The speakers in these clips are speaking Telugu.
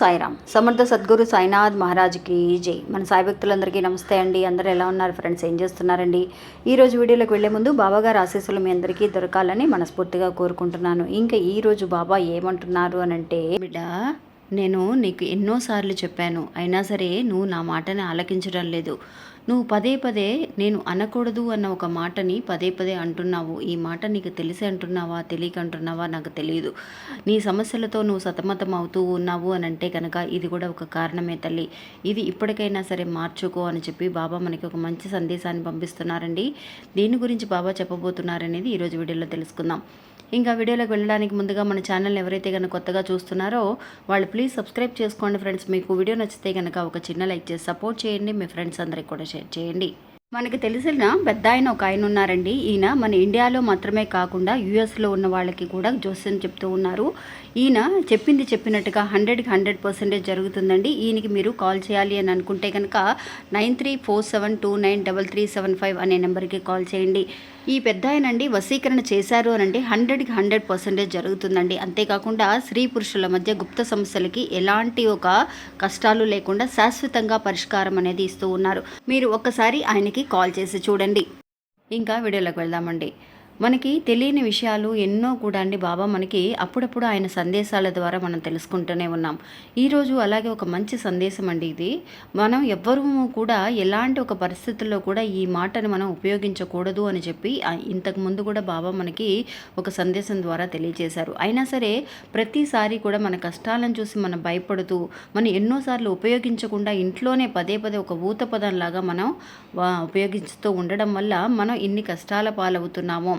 సాయిరామ్. సమర్థ సద్గురు సాయినాథ్ మహారాజ్కి జై. మన సాయి భక్తులందరికీ నమస్తే అండి. అందరూ ఎలా ఉన్నారు ఫ్రెండ్స్? ఏం చేస్తున్నారండి? ఈ రోజు వీడియోలోకి వెళ్ళే ముందు బాబాగారు ఆశీస్సులు మీ అందరికీ దొరకాలని మనస్ఫూర్తిగా కోరుకుంటున్నాను. ఇంకా ఈరోజు బాబా ఏమంటున్నారు అని అంటే బిడ్డ నేను నీకు ఎన్నోసార్లు చెప్పాను. అయినా సరే నువ్వు నా మాటని ఆలకించడం లేదు. నువ్వు పదే పదే నేను అనకూడదు అన్న ఒక మాటని పదే పదే అంటున్నావు. ఈ మాట నీకు తెలిసి అంటున్నావా? తెలియక అంటున్నావా? నాకు తెలియదు. నీ సమస్యలతో నువ్వు సతమతం అవుతూ ఉన్నావు అని అంటే కనుక ఇది కూడా ఒక కారణమే తల్లి. ఇది ఇప్పటికైనా సరే మార్చుకో అని చెప్పి బాబా మనకి ఒక మంచి సందేశాన్ని పంపిస్తున్నారండి. దీని గురించి బాబా చెప్పబోతున్నారనేది ఈరోజు వీడియోలో తెలుసుకుందాం. ఇంకా వీడియోలోకి వెళ్ళడానికి ముందుగా మన ఛానల్ ఎవరైతే కనుక కొత్తగా చూస్తున్నారో వాళ్ళు ప్లీజ్ సబ్స్క్రైబ్ చేసుకోండి ఫ్రెండ్స్. మీకు వీడియో నచ్చితే కనుక ఒక చిన్న లైక్ చేసి సపోర్ట్ చేయండి. మీ ఫ్రెండ్స్ అందరికి కూడా షేర్ చేయండి. మనకి తెలిసిన పెద్ద ఆయన ఒక ఆయన ఉన్నారండి. ఈయన మన ఇండియాలో మాత్రమే కాకుండా యుఎస్లో ఉన్న వాళ్ళకి కూడా జోస్యం చెప్తూ ఉన్నారు. ఈయన చెప్పింది చెప్పినట్టుగా హండ్రెడ్కి హండ్రెడ్ పర్సెంటేజ్ జరుగుతుందండి. ఈయనకి మీరు కాల్ చేయాలి అని అనుకుంటే కనుక nine three four seven two nine double three seven five అనే నెంబర్కి కాల్ చేయండి. ఈ పెద్ద ఆయనండి వశీకరణ చేశారు అని అంటే హండ్రెడ్కి హండ్రెడ్ పర్సెంటేజ్ జరుగుతుందండి. అంతేకాకుండా స్త్రీ పురుషుల మధ్య గుప్త సమస్యలకి ఎలాంటి ఒక కష్టాలు లేకుండా శాశ్వతంగా పరిష్కారం అనేది ఇస్తూ ఉన్నారు. మీరు ఒక్కసారి ఆయనకి కాల్ చేసి చూడండి. ఇంకా వీడియోలోకి వెళ్దామండి. మనకి తెలియని విషయాలు ఎన్నో కూడా అండి బాబా మనకి అప్పుడప్పుడు ఆయన సందేశాల ద్వారా మనం తెలుసుకుంటూనే ఉన్నాం. ఈరోజు అలాగే ఒక మంచి సందేశం అండి ఇది. మనం ఎవ్వరూ కూడా ఎలాంటి ఒక పరిస్థితుల్లో కూడా ఈ మాటను మనం ఉపయోగించకూడదు అని చెప్పి ఇంతకు ముందు కూడా బాబా మనకి ఒక సందేశం ద్వారా తెలియజేశారు. అయినా సరే ప్రతిసారి కూడా మన కష్టాలను చూసి మనం భయపడుతూ మనం ఎన్నోసార్లు ఉపయోగించకుండా ఇంట్లోనే పదే పదే ఒక ఊత పదంలాగా మనం వా- ఉపయోగిస్తూ ఉండడం వల్ల మనం ఇన్ని కష్టాల పాలవుతున్నామో.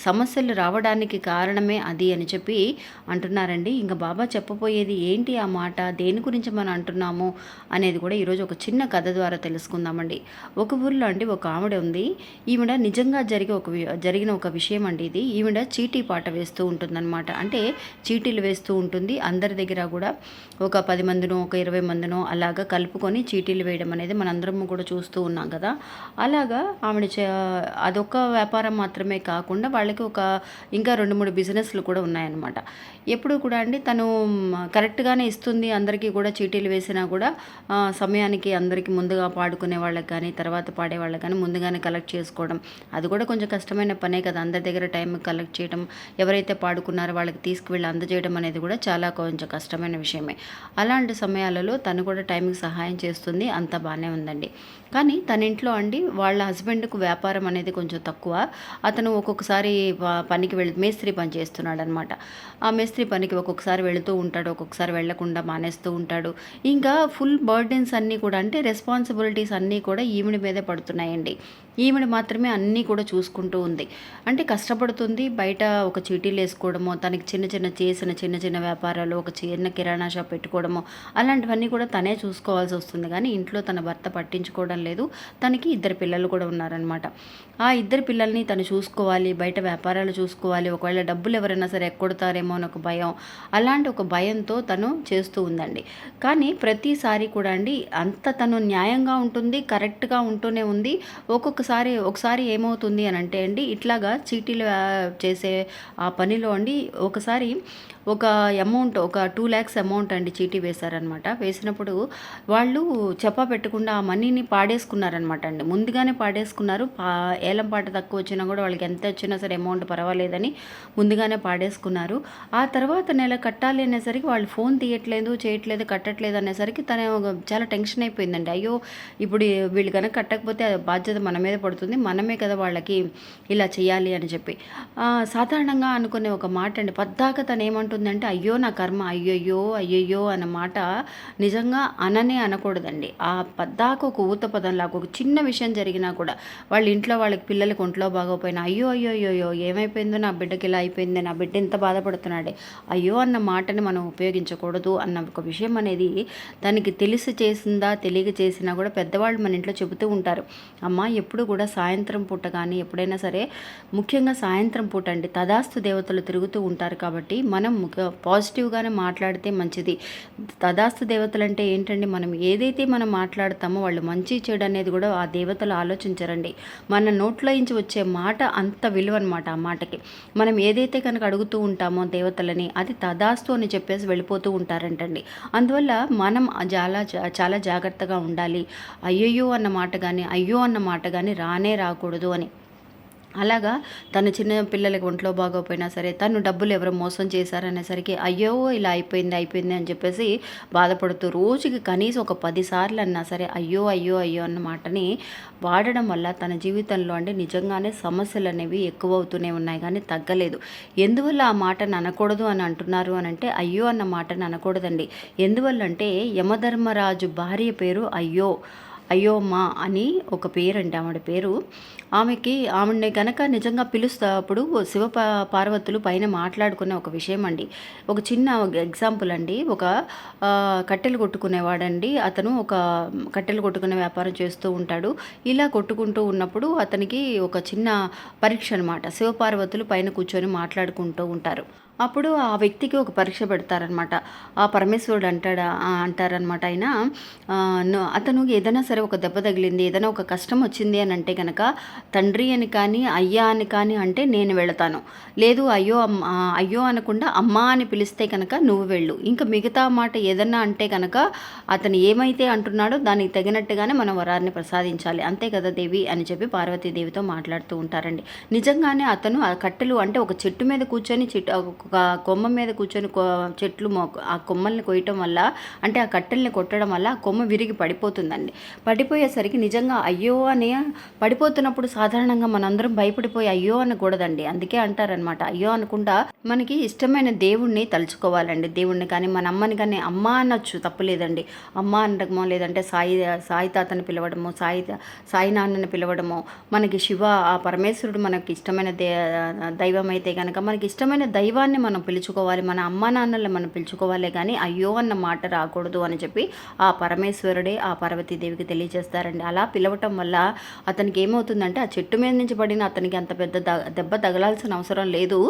సమస్యలు రావడానికి కారణమే అది అని చెప్పి అంటున్నారండి. ఇంకా బాబా చెప్పబోయేది ఏంటి ఆ మాట? దేని గురించి మనం అంటున్నాము? అనేది కూడా ఈరోజు ఒక చిన్న కథ ద్వారా తెలుసుకుందామండి. ఒక ఊరిలో అండి ఒక ఆవిడ ఉంది. ఈవిడ నిజంగా జరిగే ఒక జరిగిన ఒక విషయం అండి ఇది. ఈవిడ చీటీ పాట వేస్తూ ఉంటుందన్నమాట. అంటే చీటీలు వేస్తూ ఉంటుంది. అందరి దగ్గర కూడా ఒక పది మందినో ఒక ఇరవై మందినో అలాగా కలుపుకొని చీటీలు వేయడం అనేది మనందరము కూడా చూస్తూ ఉన్నాం కదా. అలాగా ఆవిడ అదొక వ్యాపారం మాత్రమే కాకుండా వాళ్ళకి ఒక ఇంకా రెండు మూడు బిజినెస్లు కూడా ఉన్నాయన్నమాట. ఎప్పుడు కూడా అండి తను కరెక్ట్గానే ఇస్తుంది అందరికీ కూడా చీటీలు వేసినా కూడా సమయానికి అందరికీ ముందుగా పాడుకునే వాళ్ళకి కానీ తర్వాత పాడే వాళ్ళకి కానీ ముందుగానే కలెక్ట్ చేసుకోవడం. అది కూడా కొంచెం కష్టమైన పనే కదా అందరి దగ్గర టైం కలెక్ట్ చేయడం ఎవరైతే పాడుకున్నారో వాళ్ళకి తీసుకువెళ్ళి అందజేయడం అనేది కూడా చాలా కొంచెం కష్టమైన విషయమే. అలాంటి సమయాలలో తను కూడా టైంకి సహాయం చేస్తుంది అంత బాగానే ఉందండి. కానీ తన ఇంట్లో అండి వాళ్ళ హస్బెండ్కు వ్యాపారం అనేది కొంచెం తక్కువ. అతను ఒక్కొక్కసారి పనికి వెళ్ మేస్త్రి పని చేస్తున్నాడు అనమాట ఆ మేస్త్రి పనికి ఒక్కొక్కసారి వెళుతూ ఉంటాడు ఒక్కొక్కసారి వెళ్ళకుండా మానేస్తూ ఉంటాడు. ఇంకా ఫుల్ బర్డెన్స్ అన్నీ కూడా అంటే రెస్పాన్సిబిలిటీస్ అన్నీ కూడా ఈవిడ మీదే పడుతున్నాయండి. ఈవిడ మాత్రమే అన్నీ కూడా చూసుకుంటూ ఉంది. అంటే కష్టపడుతుంది బయట ఒక చీటీలు వేసుకోవడము తనకి చిన్న చిన్న చేసిన చిన్న చిన్న వ్యాపారాలు ఒక చిన్న కిరాణా షాప్ పెట్టుకోవడము అలాంటివన్నీ కూడా తనే చూసుకోవాల్సి వస్తుంది. కానీ ఇంట్లో తన భర్త పట్టించుకోవడం లేదు. తనకి ఇద్దరు పిల్లలు కూడా ఉన్నారనమాట. ఆ ఇద్దరు పిల్లల్ని తను చూసుకోవాలి బయట వ్యాపారాలు చూసుకోవాలి. ఒకవేళ డబ్బులు ఎవరైనా సరే ఎక్కొడతారేమో అని ఒక భయం. అలాంటి ఒక భయంతో తను చేస్తూ ఉందండి. కానీ ప్రతిసారి కూడా అండి అంత తను న్యాయంగా ఉంటుంది కరెక్ట్గా ఉంటూనే ఉంది. ఒక్కొక్కసారి ఒకసారి ఏమవుతుంది అని అంటే అండి ఇట్లాగా చీటీలు చేసే ఆ పనిలో అండి ఒకసారి ఒక అమౌంట్ ఒక టూ ల్యాక్స్ అమౌంట్ అండి చీటీ వేశారనమాట. వేసినప్పుడు వాళ్ళు చెప్ప పెట్టకుండా ఆ మనీని పాడేసుకున్నారనమాట అండి. ముందుగానే పాడేసుకున్నారు. పా ఏలం పాట తక్కువ వచ్చినా కూడా వాళ్ళకి ఎంత వచ్చినా సరే అమౌంట్ పర్వాలేదని ముందుగానే పాడేసుకున్నారు. ఆ తర్వాత నెల కట్టాలి అనేసరికి వాళ్ళు ఫోన్ తీయట్లేదు చేయట్లేదు కట్టట్లేదు అనేసరికి తన చాలా టెన్షన్ అయిపోయిందండి. అయ్యో ఇప్పుడు వీళ్ళు కనుక కట్టకపోతే బాధ్యత మన మీద పడుతుంది మనమే కదా వాళ్ళకి ఇలా చేయాలి అని చెప్పి. సాధారణంగా అనుకునే ఒక మాట అండి పద్దాక తను ఏమంటుందంటే అయ్యో నా కర్మ అయ్యయ్యో అయ్యయ్యో అన్న మాట నిజంగా అననే అనకూడదండి. ఆ పద్దాక ఒక ఊత పదంలాగా ఒక చిన్న విషయం జరిగినా కూడా వాళ్ళ ఇంట్లో వాళ్ళకి పిల్లలకి ఒంట్లో బాగోపోయినా అయ్యో అయ్యో అయ్యో అయ్యో ఏమైపోయిందో? నా బిడ్డకి ఇలా అయిపోయింది నా బిడ్డ ఎంత బాధపడుతున్నాడే. అయ్యో అన్న మాటని మనం ఉపయోగించకూడదు అన్న ఒక విషయం అనేది దానికి తెలిసి చేసిందా తెలియక చేసినా కూడా పెద్దవాళ్ళు మన ఇంట్లో చెబుతూ ఉంటారు. అమ్మ ఎప్పుడు కూడా సాయంత్రం పూట కానీ ఎప్పుడైనా సరే ముఖ్యంగా సాయంత్రం పూట అండి తదాస్తు దేవతలు తిరుగుతూ ఉంటారు కాబట్టి మనం పాజిటివ్గానే మాట్లాడితే మంచిది. తదాస్తు దేవతలు అంటే ఏంటండి? మనం ఏదైతే మనం మాట్లాడతామో వాళ్ళు మంచి చెడు అనేది కూడా ఆ దేవతలు ఆలోచించరండి. మన నోట్లో నుంచి వచ్చే మాట అంత విలువ అనమాట ఆ మాటకి. మనం ఏదైతే కనుక అడుగుతూ ఉంటామో దేవతలని అది తదాస్తు అని చెప్పేసి వెళ్ళిపోతూ ఉంటారంటండి. అందువల్ల మనం చాలా చాలా జాగ్రత్తగా ఉండాలి. అయ్యయ్యో అన్న మాట కానీ అయ్యో అన్న మాట కానీ రానే రాకూడదు అని. అలాగా తన చిన్న పిల్లలకి ఒంట్లో బాగోపోయినా సరే తను డబ్బులు ఎవరో మోసం చేశారనేసరికి అయ్యో ఇలా అయిపోయింది అయిపోయింది అని చెప్పేసి బాధపడుతూ రోజుకి కనీసం ఒక పదిసార్లు అన్నా సరే అయ్యో అయ్యో అయ్యో అన్న మాటని వాడడం వల్ల తన జీవితంలో అంటే నిజంగానే సమస్యలు అనేవి ఎక్కువ అవుతూనే ఉన్నాయి కానీ తగ్గలేదు. ఎందువల్ల ఆ మాటను అనకూడదు అని అంటున్నారు అని అంటే అయ్యో అన్న మాటను అనకూడదండి. ఎందువల్ల అంటే యమధర్మరాజు భార్య పేరు అయ్యో. అయ్యోమ్మ అని ఒక పేరు అండి ఆవిడ పేరు. ఆమెకి ఆవిడని కనుక నిజంగా పిలుస్తప్పుడు శివ పార్వతులు పైన మాట్లాడుకునే ఒక విషయం అండి ఒక చిన్న ఎగ్జాంపుల్ అండి. ఒక కట్టెలు కొట్టుకునేవాడండి. అతను ఒక కట్టెలు కొట్టుకునే వ్యాపారం చేస్తూ ఉంటాడు. ఇలా కొట్టుకుంటూ ఉన్నప్పుడు అతనికి ఒక చిన్న పరీక్ష అనమాట శివపార్వతులు పైన కూర్చొని మాట్లాడుకుంటూ ఉంటారు. అప్పుడు ఆ వ్యక్తికి ఒక పరీక్ష పెడతారనమాట. ఆ పరమేశ్వరుడు అంటాడా అంటారనమాట ఆయన అతను ఏదైనా సరే ఒక దెబ్బ తగిలింది ఏదైనా ఒక కష్టం వచ్చింది అని అంటే కనుక తండ్రి అని కానీ అయ్యా అని కానీ అంటే నేను వెళతాను. లేదు అయ్యో అయ్యో అనకుండా అమ్మ అని పిలిస్తే కనుక నువ్వు వెళ్ళు. ఇంకా మిగతా మాట ఏదన్నా అంటే కనుక అతను ఏమైతే అంటున్నాడో దానికి తగినట్టుగానే మనం వరాన్ని ప్రసాదించాలి. అంతే కదా దేవి? అని చెప్పి పార్వతీదేవితో మాట్లాడుతూ ఉంటారండి. నిజంగానే అతను ఆ కట్టెలు అంటే ఒక చెట్టు మీద కూర్చొని చెట్టు ఒక కొమ్మ మీద కూర్చొని చెట్లు ఆ కొమ్మల్ని కొయ్యటం వల్ల అంటే ఆ కట్టెల్ని కొట్టడం వల్ల ఆ కొమ్మ విరిగి పడిపోతుందండి. పడిపోయేసరికి నిజంగా అయ్యో అని పడిపోతున్నప్పుడు సాధారణంగా మనందరం భయపడిపోయి అయ్యో అనకూడదండి. అందుకే అంటారనమాట అయ్యో అనకుండా మనకి ఇష్టమైన దేవుణ్ణి తలుచుకోవాలండి. దేవుణ్ణి కానీ మన అమ్మని కానీ అమ్మ అనొచ్చు తప్పులేదండి. అమ్మ అనడమో లేదంటే సాయి సాయి తాతని పిలవడము సాయి సాయి నాన్నని పిలవడము మనకి శివ ఆ పరమేశ్వరుడు మనకి ఇష్టమైన దే దైవం అయితే కనుక మనకి ఇష్టమైన దైవాన్ని దైవాన్ని మనం పిలుచుకోవాలి మన అమ్మ నాన్నల్ని మనం పిలుచుకోవాలి కానీ అయ్యో అన్న మాట రాకూడదు అని చెప్పి ఆ పరమేశ్వరుడే ఆ పార్వతీదేవికి తెలియజేస్తారండి. అలా పిలవటం వల్ల అతనికి ఏమవుతుందంటే ఆ చెట్టు మీద నుంచి పడిన అతనికి అంత పెద్ద దెబ్బ తగలాల్సిన అవసరం లేదు.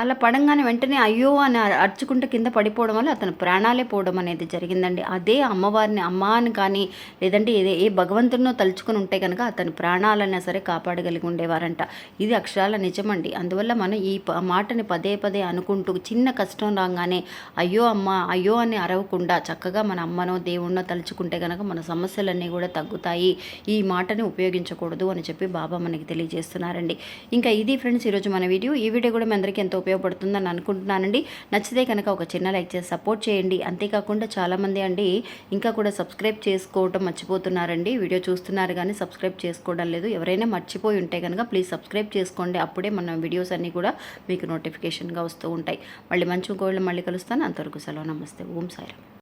అలా పడంగానే వెంటనే అయ్యో అని అరుచుకుంటూ కింద పడిపోవడం వల్ల అతను ప్రాణాలే పోవడం అనేది జరిగిందండి. అదే అమ్మవారిని అమ్మ అని కానీ లేదంటే ఏ ఏ భగవంతుడినో తలుచుకుని ఉంటే కనుక అతని ప్రాణాలైనా సరే కాపాడగలిగి ఉండేవారంట. ఇది అక్షరాల నిజమండి. అందువల్ల మనం ఈ మాటని పదే పదే అనుకుంటూ చిన్న కష్టం రాగానే అయ్యో అమ్మ అయ్యో అని అరవకుండా చక్కగా మన అమ్మనో దేవుణ్ణో తలుచుకుంటే కనుక మన సమస్యలన్నీ కూడా తగ్గుతాయి. ఈ మాటని ఉపయోగించకూడదు అని చెప్పి బాబా మనకి తెలియజేస్తున్నారండి. ఇంకా ఇది ఫ్రెండ్స్ ఈరోజు మన వీడియో. ఈ వీడియో కూడా మీ అందరికీ ఎంతో ఉపయోగపడుతుందని అనుకుంటున్నానండి. నచ్చితే కనుక ఒక చిన్న లైక్ చేసి సపోర్ట్ చేయండి. అంతేకాకుండా చాలామంది అండి ఇంకా కూడా సబ్స్క్రైబ్ చేసుకోవటం మర్చిపోతున్నారండి. వీడియో చూస్తున్నారు కానీ సబ్స్క్రైబ్ చేసుకోవడం లేదు. ఎవరైనా మర్చిపోయి ఉంటే కనుక ప్లీజ్ సబ్స్క్రైబ్ చేసుకోండి. అప్పుడే మన వీడియోస్ అన్నీ కూడా మీకు నోటిఫికేషన్గా వస్తూ ఉంటాయి. మళ్ళీ మంచి కోళ్ళు మళ్ళీ కలుస్తాను. అంతవరకు సెలవు. నమస్తే. ఓం సాయిరామ్.